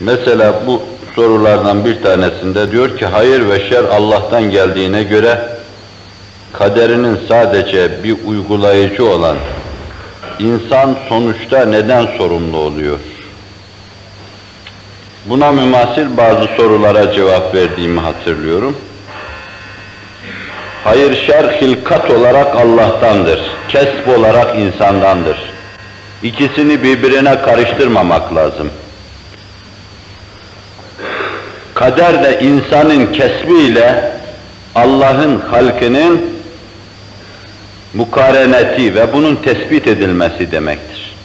Mesela bu sorulardan bir tanesinde diyor ki hayır ve şer Allah'tan geldiğine göre kaderinin sadece bir uygulayıcı olan insan sonuçta neden sorumlu oluyor? Buna mümasil bazı sorulara cevap verdiğimi hatırlıyorum. Hayır şer hilkat olarak Allah'tandır, kesb olarak insandandır. İkisini birbirine karıştırmamak lazım. Kader de insanın kesbiyle Allah'ın halkının mukareneti ve bunun tespit edilmesi demektir.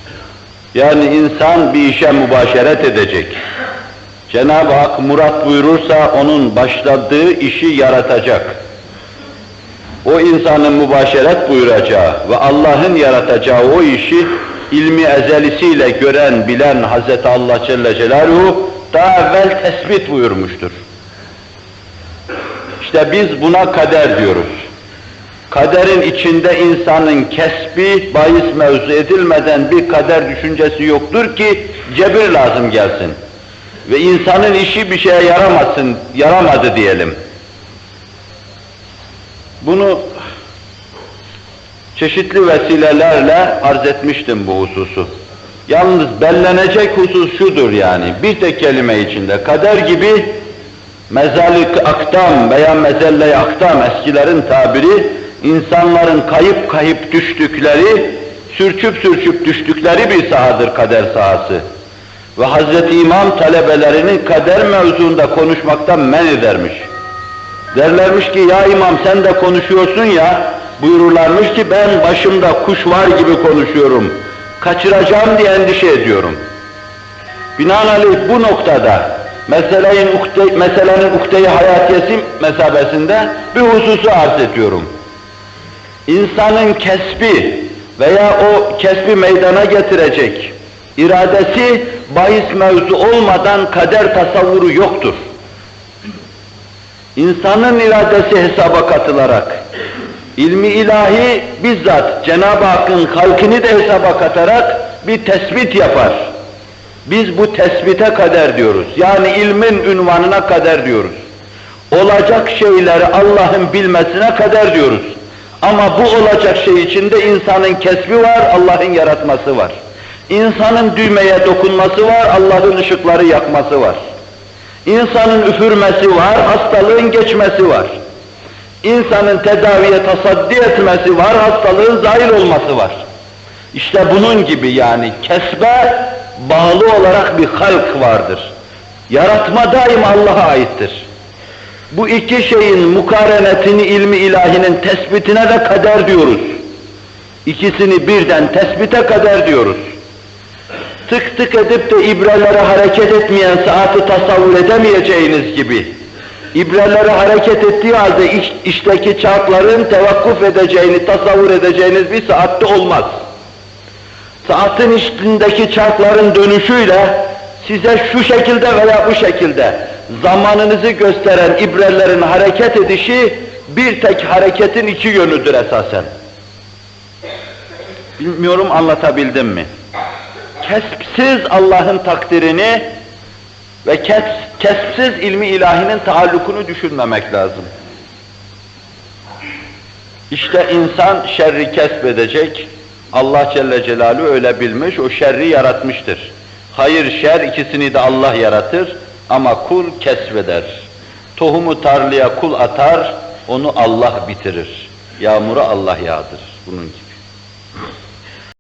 Yani insan bir işe mübaşeret edecek. Cenab-ı Hak murat buyurursa onun başladığı işi yaratacak. O insanın mübaşeret buyuracağı ve Allah'ın yaratacağı o işi ilmi ezelisiyle gören, bilen Hz. Allah Celle Celaluhu daha evvel tespit buyurmuştur. İşte biz buna kader diyoruz. Kaderin içinde insanın kesbi, bahis mevzu edilmeden bir kader düşüncesi yoktur ki cebir lazım gelsin. Ve insanın işi bir şeye yaramasın, yaramadı diyelim. Bunu çeşitli vesilelerle arz etmiştim bu hususu. Yalnız bellenecek husus şudur yani, bir tek kelime içinde, kader gibi mezalik aktam veya mezelle aktam eskilerin tabiri, insanların kayıp kayıp düştükleri, sürçüp sürçüp düştükleri bir sahadır kader sahası. Ve Hazreti İmam talebelerini kader mevzuunda konuşmaktan men edermiş. Derlermiş ki ya imam sen de konuşuyorsun ya, buyururlarmış ki ben başımda kuş var gibi konuşuyorum. Kaçıracağım diye endişe ediyorum. Binaenaleyh bu noktada meselenin, ukde, meselenin ukde-i hayatiyesi mesabesinde bir hususu arz ediyorum. İnsanın kesbi veya o kesbi meydana getirecek iradesi bahis mevzu olmadan kader tasavvuru yoktur. İnsanın iradesi hesaba katılarak, ilmi ilahi bizzat Cenab-ı Hakk'ın halkını da hesaba katarak bir tespit yapar. Biz bu tespite kader diyoruz. Yani ilmin ünvanına kader diyoruz. Olacak şeyleri Allah'ın bilmesine kader diyoruz. Ama bu olacak şey içinde insanın kesbi var, Allah'ın yaratması var. İnsanın düğmeye dokunması var, Allah'ın ışıkları yakması var. İnsanın üfürmesi var, hastalığın geçmesi var. İnsanın tedaviye tasaddi etmesi var, hastalığın zahil olması var. İşte bunun gibi yani kesbe bağlı olarak bir halk vardır. Yaratma daima Allah'a aittir. Bu iki şeyin mukarenetini ilmi ilahinin tespitine de kader diyoruz. İkisini birden tespite kader diyoruz. Tık tık edip de ibrelere hareket etmeyen saati tasavvur edemeyeceğiniz gibi, ibrelere hareket ettiği halde iç, içteki çarkların tevakkuf edeceğini tasavvur edeceğiniz bir saatte olmaz. Saatin içindeki çarkların dönüşüyle size şu şekilde veya bu şekilde zamanınızı gösteren ibrelerin hareket edişi bir tek hareketin iki yönüdür esasen. Bilmiyorum anlatabildim mi? Kesipsiz Allah'ın takdirini ve kes, kesipsiz ilmi ilahinin taallukunu düşünmemek lazım. İşte insan şerri kesbedecek, Allah Celle Celaluhu öyle bilmiş, o şerri yaratmıştır. Hayır şer ikisini de Allah yaratır ama kul kesbeder. Tohumu tarlaya kul atar, onu Allah bitirir. Yağmuru Allah yağdır. Bunun gibi.